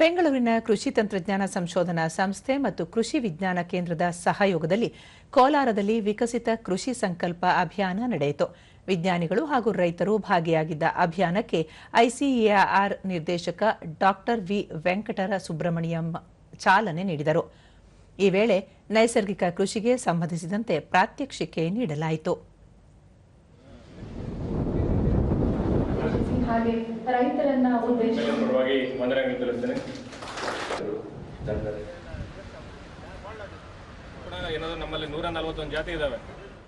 ಬೆಂಗಳೂರಿನ ಕೃಷಿ ತಂತ್ರಜ್ಞಾನ ಸಂಶೋಧನಾ ಸಂಸ್ಥೆ ಮತ್ತು ಕೃಷಿ ವಿಜ್ಞಾನ ಕೇಂದ್ರದ ಸಹಯೋಗದಲ್ಲಿ ಕೋಲಾರದಲ್ಲಿ ವಿಕಸಿತ ಕೃಷಿ ಸಂಕಲ್ಪ ಅಭಿಯಾನ ನಡೆಯಿತು. ವಿಜ್ಞಾನಿಗಳು ಹಾಗೂ ರೈತರು ಭಾಗಿಯಾಗಿದ್ದ ಅಭಿಯಾನಕ್ಕೆ ಐಸಿಎಆರ್ ನಿರ್ದೇಶಕ ಡಾಕ್ಟರ್ ವಿ ವೆಂಕಟರ ಸುಬ್ರಹ್ಮಣ್ಯಂ ಚಾಲನೆ ನೀಡಿದರು. ಈ ವೇಳೆ ನೈಸರ್ಗಿಕ ಕೃಷಿಗೆ ಸಂಬಂಧಿಸಿದಂತೆ ಪ್ರಾತ್ಯಕ್ಷಿಕೆ ನೀಡಲಾಯಿತು. ಹಾಗೆ ರೈತರನ್ನ ಉದ್ದೇಶಿಸಿ. ಪರವಾಗಿ ವಂದನೆಗಳನ್ನು ತಿಳಿಸ್ತೇನೆ. ಕೂಡ ಏನಾದ್ರು ನಮ್ಮಲ್ಲಿ ನೂರ ನಲ್ವತ್ತೊಂದು ಜಾತಿ ಇದಾವೆ.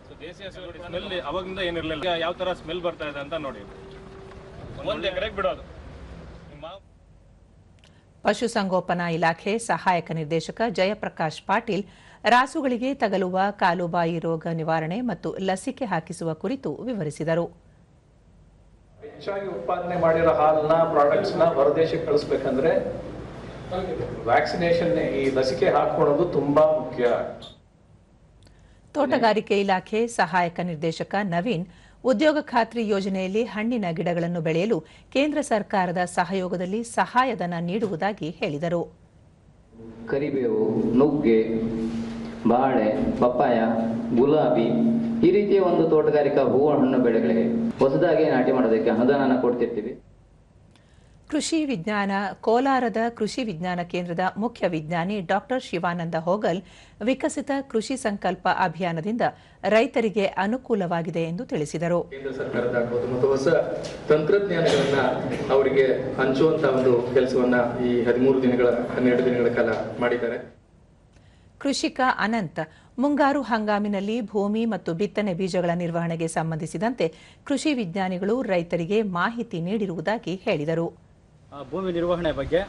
ಸೊ ದೇಶೀಯ ಸ್ಮೆಲ್ ಅವಾಗಿಂದ ಏನಿರಲಿಲ್ಲ ಯಾವ ತರ ಸ್ಮೆಲ್ ಬರ್ತಾ ಇದೆ ಅಂತ ನೋಡಿ. ಒಂದು ಎಕರೆಗೆ ಬಿಡೋದು. ಪಶುಸಂಗೋಪನಾ ಇಲಾಖೆ ಸಹಾಯಕ ನಿರ್ದೇಶಕ ಜಯಪ್ರಕಾಶ್ ಪಾಟೀಲ್ ರಾಸುಗಳಿಗೆ ತಗಲುವ ಕಾಲುಬಾಯಿ ರೋಗ ನಿವಾರಣೆ ಮತ್ತು ಲಸಿಕೆ ಹಾಕಿಸುವ ಕುರಿತು ವಿವರಿಸಿದರು. ಹೆಚ್ಚಾಗಿ ಉತ್ಪಾದನೆ ಮಾಡಿರೋ ಹಾಲನ್ನ ಪ್ರಾಡಕ್ಟ್ಸ್ನ ಹೊರದೇಶಕ್ಕೆ ಕಳಿಸ್ಬೇಕಂದ್ರೆ ವ್ಯಾಕ್ಸಿನೇಷನ್ ಈ ಲಸಿಕೆ ಹಾಕೊಳ್ಳೋದು ತುಂಬಾ ಮುಖ್ಯ. ತೋಟಗಾರಿಕೆ ಇಲಾಖೆ ಸಹಾಯಕ ನಿರ್ದೇಶಕ ನವೀನ್ ಉದ್ಯೋಗ ಖಾತ್ರಿ ಯೋಜನೆಯಲ್ಲಿ ಹಣ್ಣಿನ ಗಿಡಗಳನ್ನು ಬೆಳೆಯಲು ಕೇಂದ್ರ ಸರ್ಕಾರದ ಸಹಯೋಗದಲ್ಲಿ ಸಹಾಯಧನ ನೀಡುವುದಾಗಿ ಹೇಳಿದರು. ಕರಿಬೇವು ನುಗ್ಗೆ ಬಾಳೆ ಪಪ್ಪಾಯ ಗುಲಾಬಿ ಈ ರೀತಿಯ ಒಂದು ತೋಟಗಾರಿಕಾ ಹೂವು ಹಣ್ಣು ಬೆಳೆಗಳಿಗೆ ಹೊಸದಾಗಿ ನಾಟಿ ಮಾಡೋದಕ್ಕೆ ಅನುದಾನ ಕೊಡ್ತಿರ್ತೀವಿ. ಕೃಷಿ ವಿಜ್ಞಾನ ಕೋಲಾರದ ಕೃಷಿ ವಿಜ್ಞಾನ ಕೇಂದ್ರದ ಮುಖ್ಯ ವಿಜ್ಞಾನಿ ಡಾಕ್ಟರ್ ಶಿವಾನಂದ ಹೋಗಲ್ ವಿಕಸಿತ ಕೃಷಿ ಸಂಕಲ್ಪ ಅಭಿಯಾನದಿಂದ ರೈತರಿಗೆ ಅನುಕೂಲವಾಗಿದೆ ಎಂದು ತಿಳಿಸಿದರು. ಕೇಂದ್ರ ಸರ್ಕಾರದ ಮತ್ತು ಹೊಸ ತಂತ್ರಜ್ಞಾನಗಳನ್ನ ಅವರಿಗೆ ಹಂಚುವಂತ ಒಂದು ಕೆಲಸವನ್ನ ಈ ಹದಿಮೂರು ದಿನಗಳ ಹನ್ನೆರಡು ದಿನಗಳ ಕಾಲ ಮಾಡಿದ್ದಾರೆ. ಕೃಷಿಕ ಅನಂತ್ ಮುಂಗಾರು ಹಂಗಾಮಿನಲ್ಲಿ ಭೂಮಿ ಮತ್ತು ಬಿತ್ತನೆ ಬೀಜಗಳ ನಿರ್ವಹಣೆಗೆ ಸಂಬಂಧಿಸಿದಂತೆ ಕೃಷಿ ವಿಜ್ಞಾನಿಗಳು ರೈತರಿಗೆ ಮಾಹಿತಿ ನೀಡಿರುವುದಾಗಿ ಹೇಳಿದರು. ಭೂಮಿ ನಿರ್ವಹಣೆ ಬಗ್ಗೆ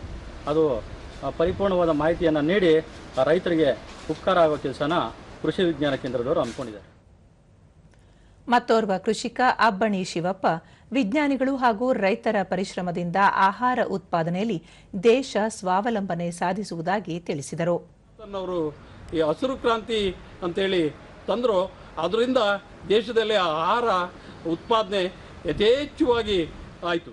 ಅದು ಪರಿಪೂರ್ಣವಾದ ಮಾಹಿತಿಯನ್ನು ನೀಡಿ ರೈತರಿಗೆ ಉಪಕಾರ ಆಗುವ ಕೆಲಸನ ಕೃಷಿ ವಿಜ್ಞಾನ ಕೇಂದ್ರದವರು ಅಂದ್ಕೊಂಡಿದ್ದಾರೆ ಮತ್ತೋರ್ವ ಕೃಷಿಕ ಅಬ್ಬಣಿ ಶಿವಪ್ಪ ವಿಜ್ಞಾನಿಗಳು ಹಾಗೂ ರೈತರ ಪರಿಶ್ರಮದಿಂದ ಆಹಾರ ಉತ್ಪಾದನೆಯಲ್ಲಿ ದೇಶ ಸ್ವಾವಲಂಬನೆ ಸಾಧಿಸುವುದಾಗಿ ತಿಳಿಸಿದರು. ಅವರು ಈ ಹಸಿರು ಕ್ರಾಂತಿ ಅಂತೇಳಿ ತಂದರು. ಅದರಿಂದ ದೇಶದಲ್ಲಿ ಆಹಾರ ಉತ್ಪಾದನೆ ಯಥೇಚ್ಛವಾಗಿ ಆಯಿತು.